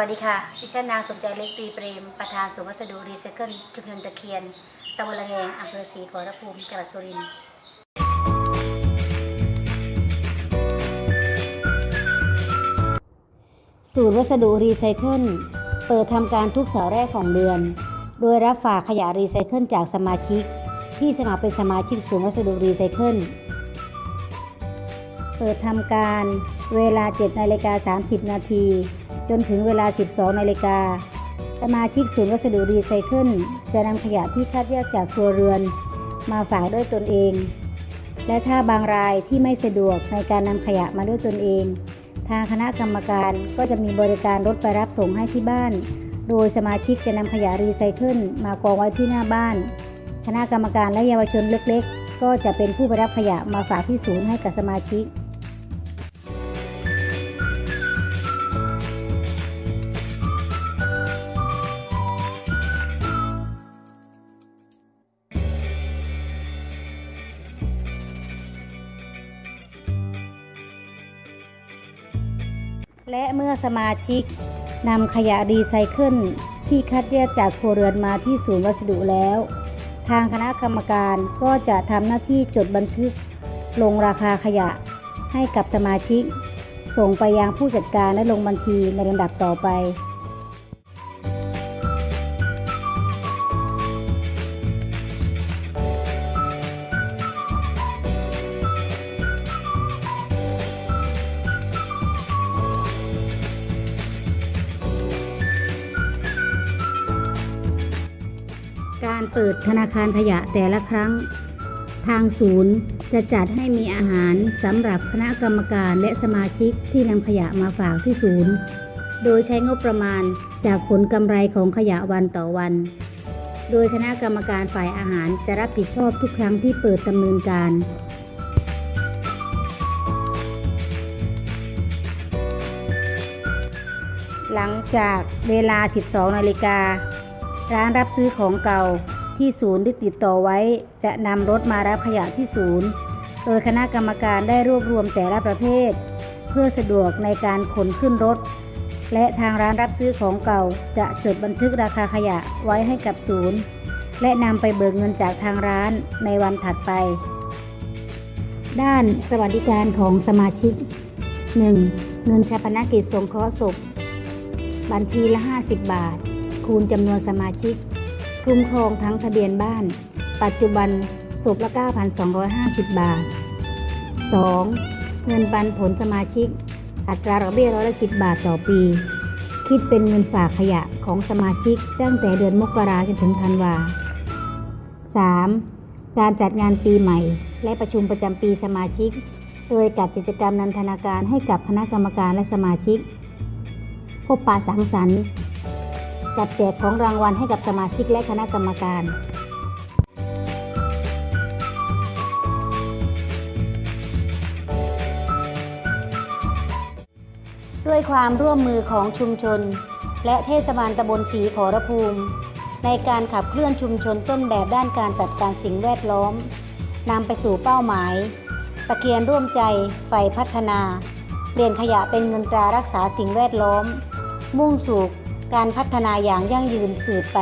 วัสดีค่ะ ดิฉันนางสมใจเล็กตรีเปรม ประธานศูนย์วัสดุรีไซเคิลชุมชนตะเคียนตำบลละแงงอำเภอศรีขอรภูมิ จังหวัดสุรินทร์ศูนย์วัสดุรีไซเคิล เปิดทำการทุกเสาร์แรกของเดือน โดยรับฝากขยะรีไซเคิลจากสมาชิก ที่สมัครเป็นสมาชิกศูนย์วัสดุรีไซเคิล เปิดทำการเวลา 7นาฬิกา30 นาที จนถึงเวลา 12 นาฬิกา สมาชิกศูนย์วัสดุรีไซเคิลจะนำขยะที่คัดแยกจากครัวเรือน มาฝากด้วยตนเอง และถ้าบางรายที่ไม่สะดวกในการนำขยะมาด้วยตนเอง ทางคณะกรรมการก็จะมีบริการรถไปรับส่งให้ที่บ้าน โดยสมาชิกจะนำขยะรีไซเคิลมากองไว้ที่หน้าบ้าน คณะกรรมการและเยาวชนเล็ก ๆ ก็จะเป็นผู้ไปรับขยะมาฝากที่ศูนย์ให้กับสมาชิก และเมื่อสมาชิกนำขยะรีไซเคิลที่คัดแยกจากครัวเรือนมาที่ศูนย์วัสดุแล้ว ทางคณะกรรมการก็จะทำหน้าที่จดบันทึก ลงราคาขยะให้กับสมาชิก ส่งไปยังผู้จัดการและลงบัญชีในลำดับต่อไป การเปิดธนาคารขยะแต่ละครั้ง ทางศูนย์จะจัดให้มีอาหารสำหรับคณะกรรมการและสมาชิกที่นำขยะมาฝากที่ศูนย์ โดยใช้งบประมาณจากผลกำไรของขยะวันต่อวัน โดยคณะกรรมการฝ่ายอาหารจะรับผิดชอบทุกครั้งที่เปิดดำเนินการหลังจากเวลา 12 นาฬิกา ร้านรับซื้อของเก่าที่ศูนย์ที่ติดต่อไว้ จะนำรถมารับขยะที่ศูนย์ โดยคณะกรรมการได้รวบรวมแต่ละประเภท เพื่อสะดวกในการขนขึ้นรถ และทางร้านรับซื้อของเก่าจะจดบันทึกราคาขยะไว้ให้กับศูนย์ และนำไปเบิกเงินจากทางร้านในวันถัดไป ด้านสวัสดิการของสมาชิก 1. เงินชาปนกิจสงเคราะห์ศพบัญชีละ 50 บาท คูณจำนวนสมาชิก คุ้มครองทั้งทะเบียนบ้าน ปัจจุบันศพละ 9,250 บาท 2. เงินปันผลสมาชิก อัตราดอกเบี้ยร้อยละ10 บาทต่อปี คิดเป็นเงินฝากขยะของสมาชิกตั้งแต่เดือนมกราจนถึงธันวา 3. การจัดงานปีใหม่ และประชุมประจำปีสมาชิก โดยจัดกิจกรรมนันทนาการให้กับคณะกรรมการและสมาชิก พบปะสังสรรค์ จัดแจกของรางวัลให้กับสมาชิกและคณะกรรมการด้วยความร่วมมือของชุมชน และเทศบาลตำบลศรีขอรภูมิ ในการขับเคลื่อนชุมชนต้นแบบด้านการจัดการสิ่งแวดล้อมนำไปสู่เป้าหมายตะเคียนร่วมใจไฟพัฒนา เปลี่ยนขยะเป็นเงินตรารักษาสิ่งแวดล้อม มุ่งสู่ การพัฒนาอย่างยั่งยืนสืบไป